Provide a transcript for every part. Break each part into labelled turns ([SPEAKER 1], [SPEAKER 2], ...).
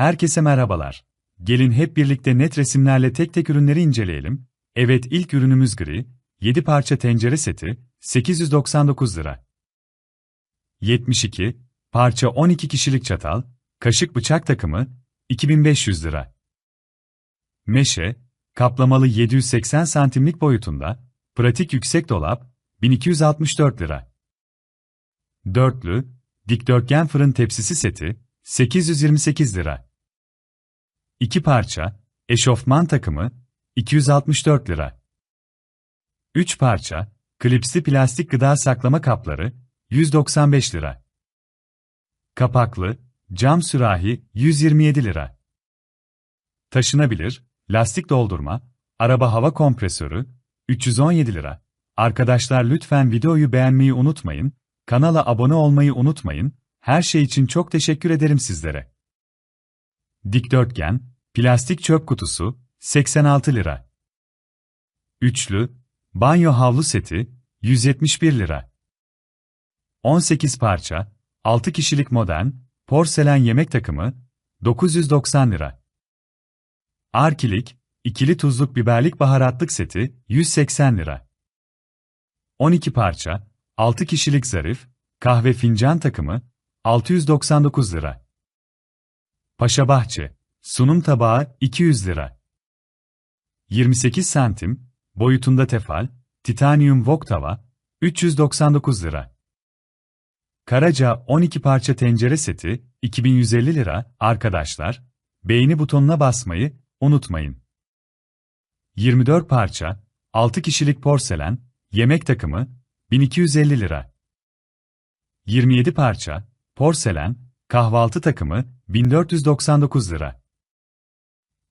[SPEAKER 1] Herkese merhabalar. Gelin hep birlikte net resimlerle tek tek ürünleri inceleyelim. Evet ilk ürünümüz gri, 7 parça tencere seti, 899 lira. 72, parça 12 kişilik çatal, kaşık bıçak takımı, 2500 lira. Meşe, kaplamalı 780 santimlik boyutunda, pratik yüksek dolap, 1264 lira. Dörtlü, dikdörtgen fırın tepsisi seti, 828 lira. 2 parça, eşofman takımı, 264 lira. 3 parça, klipsli plastik gıda saklama kapları, 195 lira. Kapaklı, cam sürahi, 127 lira. Taşınabilir, lastik doldurma, araba hava kompresörü, 317 lira. Arkadaşlar lütfen videoyu beğenmeyi unutmayın, kanala abone olmayı unutmayın, her şey için çok teşekkür ederim sizlere. Dikdörtgen, plastik çöp kutusu, 86 lira. Üçlü, banyo havlu seti, 171 lira. 18 parça, 6 kişilik modern, porselen yemek takımı, 990 lira. Arkilik, ikili tuzluk biberlik baharatlık seti, 180 lira. 12 parça, 6 kişilik zarif, kahve fincan takımı, 699 lira. Paşa Bahçe, sunum tabağı 200 lira. 28 santim, boyutunda tefal, titanyum wok tava, 399 lira. Karaca 12 parça tencere seti, 2150 lira, arkadaşlar, beğeni butonuna basmayı unutmayın. 24 parça, 6 kişilik porselen, yemek takımı, 1250 lira. 27 parça, porselen, kahvaltı takımı, 1499 lira.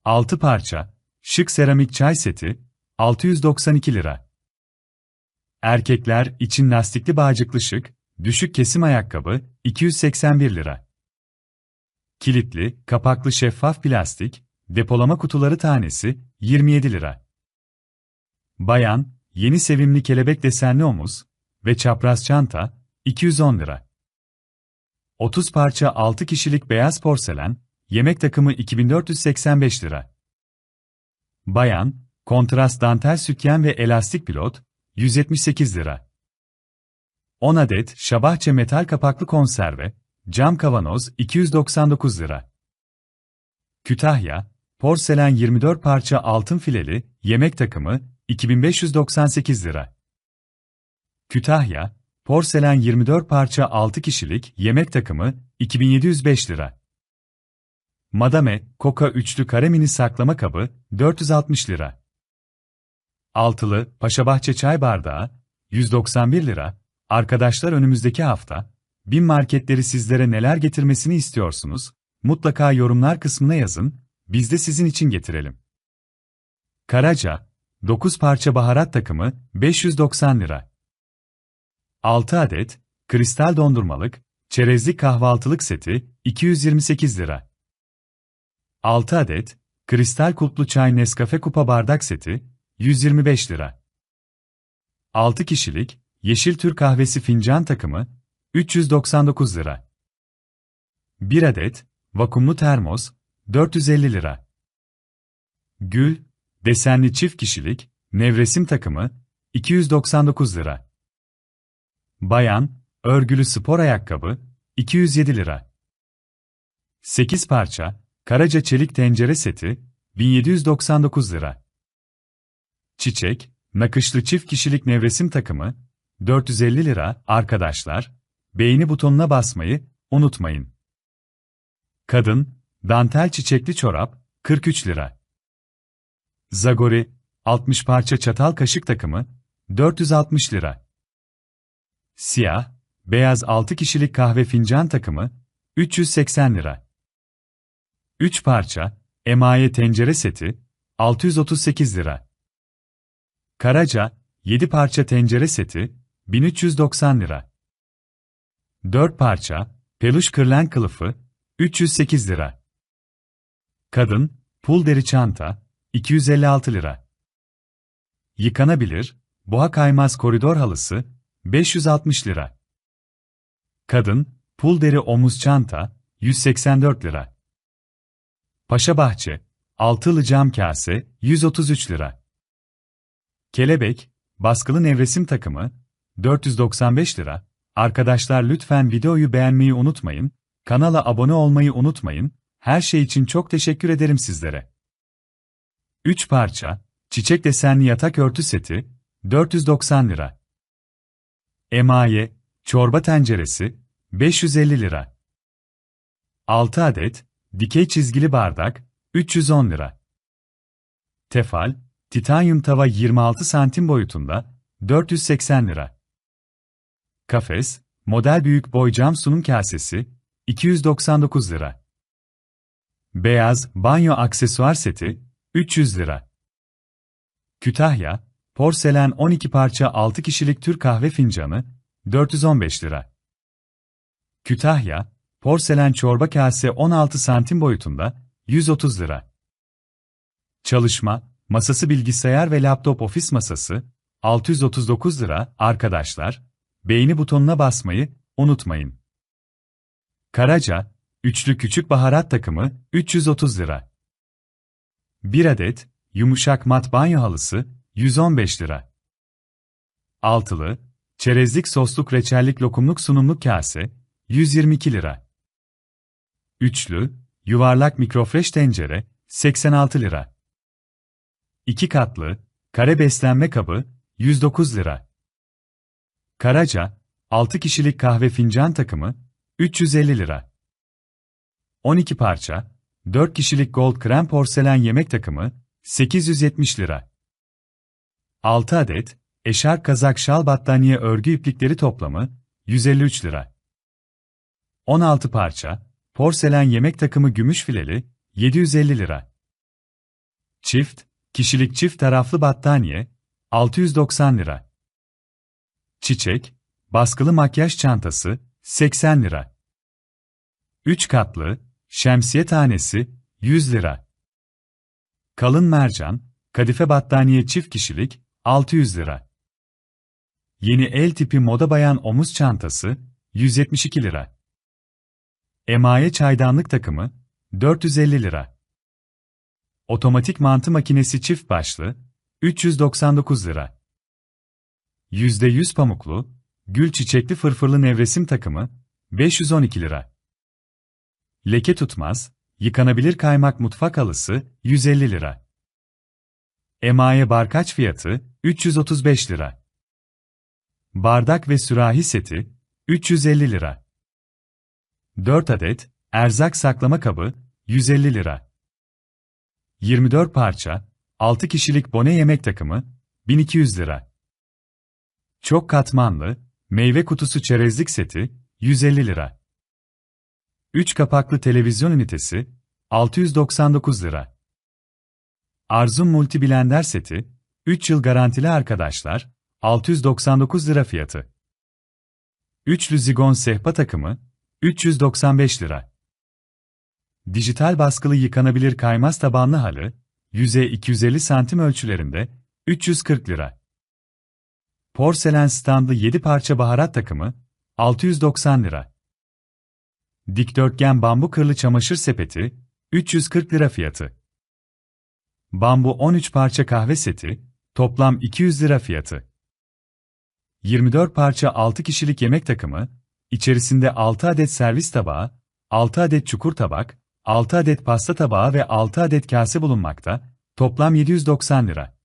[SPEAKER 1] 6 parça, şık seramik çay seti, 692 lira. Erkekler için lastikli bağcıklı şık, düşük kesim ayakkabı, 281 lira. Kilitli, kapaklı şeffaf plastik, depolama kutuları tanesi, 27 lira. Bayan, yeni sevimli kelebek desenli omuz ve çapraz çanta, 210 lira. 30 parça 6 kişilik beyaz porselen, yemek takımı 2485 lira. Bayan, kontrast dantel sütyen ve elastik pilot, 178 lira. 10 adet şabahçe metal kapaklı konserve, cam kavanoz 299 lira. Kütahya, porselen 24 parça altın fileli, yemek takımı, 2598 lira. Kütahya, porselen 24 parça 6 kişilik, yemek takımı, 2705 lira. Madame, Coca üçlü kare mini saklama kabı, 460 lira. Altılı, Paşabahçe çay bardağı, 191 lira. Arkadaşlar önümüzdeki hafta, bin marketleri sizlere neler getirmesini istiyorsunuz? Mutlaka yorumlar kısmına yazın, biz de sizin için getirelim. Karaca, 9 parça baharat takımı, 590 lira. 6 adet, kristal dondurmalık, çerezlik kahvaltılık seti, 228 lira. 6 adet, kristal kulplu çay Nescafe kupa bardak seti, 125 lira. 6 kişilik, yeşil Türk kahvesi fincan takımı, 399 lira. 1 adet, vakumlu termos, 450 lira. Gül, desenli çift kişilik, nevresim takımı, 299 lira. Bayan, örgülü spor ayakkabı, 207 lira. 8 parça, Karaca çelik tencere seti, 1799 lira. Çiçek, nakışlı çift kişilik nevresim takımı, 450 lira, arkadaşlar, beğeni butonuna basmayı unutmayın. Kadın, dantel çiçekli çorap, 43 lira. Zagori, 60 parça çatal kaşık takımı, 460 lira. Siyah, beyaz 6 kişilik kahve fincan takımı, 380 lira. 3 parça, emaye tencere seti, 638 lira. Karaca, 7 parça tencere seti, 1390 lira. 4 parça, peluş kırlen kılıfı, 308 lira. Kadın, pul deri çanta, 256 lira. Yıkanabilir, boğa kaymaz koridor halısı, 560 lira. Kadın, pul deri omuz çanta, 184 lira. Paşa Bahçe, altılı cam kase, 133 lira. Kelebek, baskılı nevresim takımı, 495 lira. Arkadaşlar lütfen videoyu beğenmeyi unutmayın, kanala abone olmayı unutmayın, her şey için çok teşekkür ederim sizlere. 3 parça, çiçek desenli yatak örtü seti, 490 lira. Emaye, çorba tenceresi, 550 lira. 6 adet, dikey çizgili bardak, 310 lira. Tefal, titanyum tava 26 santim boyutunda, 480 lira. Kafes, model büyük boy cam sunum kasesi, 299 lira. Beyaz, banyo aksesuar seti, 300 lira. Kütahya, porselen 12 parça 6 kişilik Türk kahve fincanı, 415 lira. Kütahya, porselen çorba kase 16 santim boyutunda, 130 lira. Çalışma, masası bilgisayar ve laptop ofis masası, 639 lira. Arkadaşlar, beğeni butonuna basmayı unutmayın. Karaca, üçlü küçük baharat takımı, 330 lira. 1 adet, yumuşak mat banyo halısı, 115 lira. Altılı, çerezlik sosluk reçellik lokumluk sunumluk kase, 122 lira. Üçlü, yuvarlak mikrofresh tencere, 86 lira. İki katlı, kare beslenme kabı, 109 lira. Karaca, 6 kişilik kahve fincan takımı, 350 lira. 12 parça, 4 kişilik gold krem porselen yemek takımı, 870 lira. 6 adet, eşarp kazak şal battaniye örgü iplikleri toplamı, 153 lira. 16 parça, porselen yemek takımı gümüş fileli, 750 lira. Çift, kişilik çift taraflı battaniye, 690 lira. Çiçek, baskılı makyaj çantası, 80 lira. 3 katlı, şemsiye tanesi, 100 lira. Kalın mercan, kadife battaniye çift kişilik, 600 lira. Yeni el tipi moda bayan omuz çantası, 172 lira. Emaye çaydanlık takımı, 450 lira. Otomatik mantı makinesi çift başlı, 399 lira. %100 pamuklu, gül çiçekli fırfırlı nevresim takımı, 512 lira. Leke tutmaz, yıkanabilir kaymak mutfak halısı, 150 lira. Emaye barkaç fiyatı, 335 lira. Bardak ve sürahi seti, 350 lira. 4 adet, erzak saklama kabı, 150 lira. 24 parça, 6 kişilik bone yemek takımı, 1200 lira. Çok katmanlı, meyve kutusu çerezlik seti, 150 lira. 3 kapaklı televizyon ünitesi, 699 lira. Arzum Multiblender seti, 3 yıl garantili arkadaşlar, 699 lira fiyatı. Üçlü zigon sehpa takımı, 395 lira. Dijital baskılı yıkanabilir kaymaz tabanlı halı, yüze 250 santim ölçülerinde, 340 lira. Porselen standlı 7 parça baharat takımı, 690 lira. Dikdörtgen bambu kırlı çamaşır sepeti, 340 lira fiyatı. Bambu 13 parça kahve seti, toplam 200 lira fiyatı. 24 parça 6 kişilik yemek takımı, içerisinde 6 adet servis tabağı, 6 adet çukur tabak, 6 adet pasta tabağı ve 6 adet kase bulunmakta, toplam 790 lira.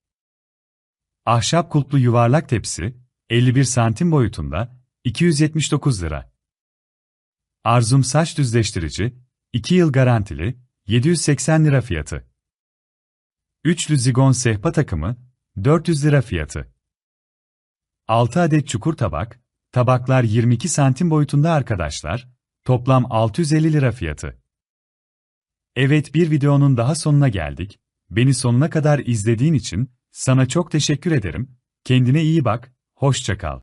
[SPEAKER 1] Ahşap kulplu yuvarlak tepsi, 51 santim boyutunda, 279 lira. Arzum saç düzleştirici, 2 yıl garantili, 780 lira fiyatı. Üçlü zigon sehpa takımı, 400 lira fiyatı. 6 adet çukur tabak, tabaklar 22 santim boyutunda arkadaşlar, toplam 650 lira fiyatı. Evet bir videonun daha sonuna geldik. Beni sonuna kadar izlediğin için sana çok teşekkür ederim. Kendine iyi bak, hoşça kal.